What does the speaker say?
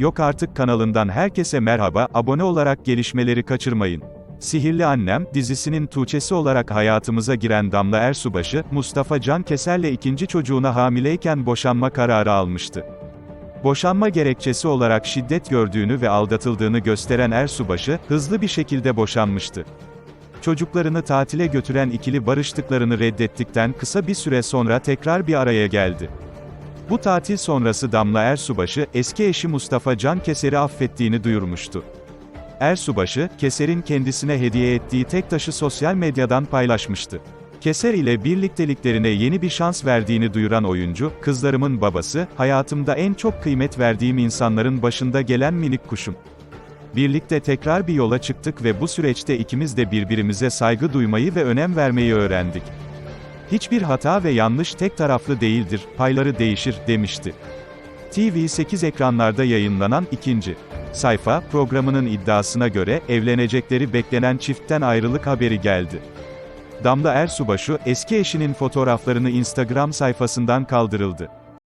Yok Artık kanalından herkese merhaba, abone olarak gelişmeleri kaçırmayın. Sihirli Annem, dizisinin Tuğçesi olarak hayatımıza giren Damla Ersubaşı, Mustafa Can Keser'le ikinci çocuğuna hamileyken boşanma kararı almıştı. Boşanma gerekçesi olarak şiddet gördüğünü ve aldatıldığını gösteren Ersubaşı, hızlı bir şekilde boşanmıştı. Çocuklarını tatile götüren ikili barıştıklarını reddettikten kısa bir süre sonra tekrar bir araya geldi. Bu tatil sonrası Damla Ersubaşı, eski eşi Mustafa Can Keser'i affettiğini duyurmuştu. Ersubaşı, Keser'in kendisine hediye ettiği tek taşı sosyal medyadan paylaşmıştı. Keser ile birlikteliklerine yeni bir şans verdiğini duyuran oyuncu, kızlarımın babası, hayatımda en çok kıymet verdiğim insanların başında gelen minik kuşum. Birlikte tekrar bir yola çıktık ve bu süreçte ikimiz de birbirimize saygı duymayı ve önem vermeyi öğrendik. Hiçbir hata ve yanlış tek taraflı değildir, payları değişir, demişti. TV8 ekranlarda yayınlanan ikinci sayfa, programının iddiasına göre, evlenecekleri beklenen çiftten ayrılık haberi geldi. Damla Ersubaşı, eski eşinin fotoğraflarını Instagram sayfasından kaldırıldı.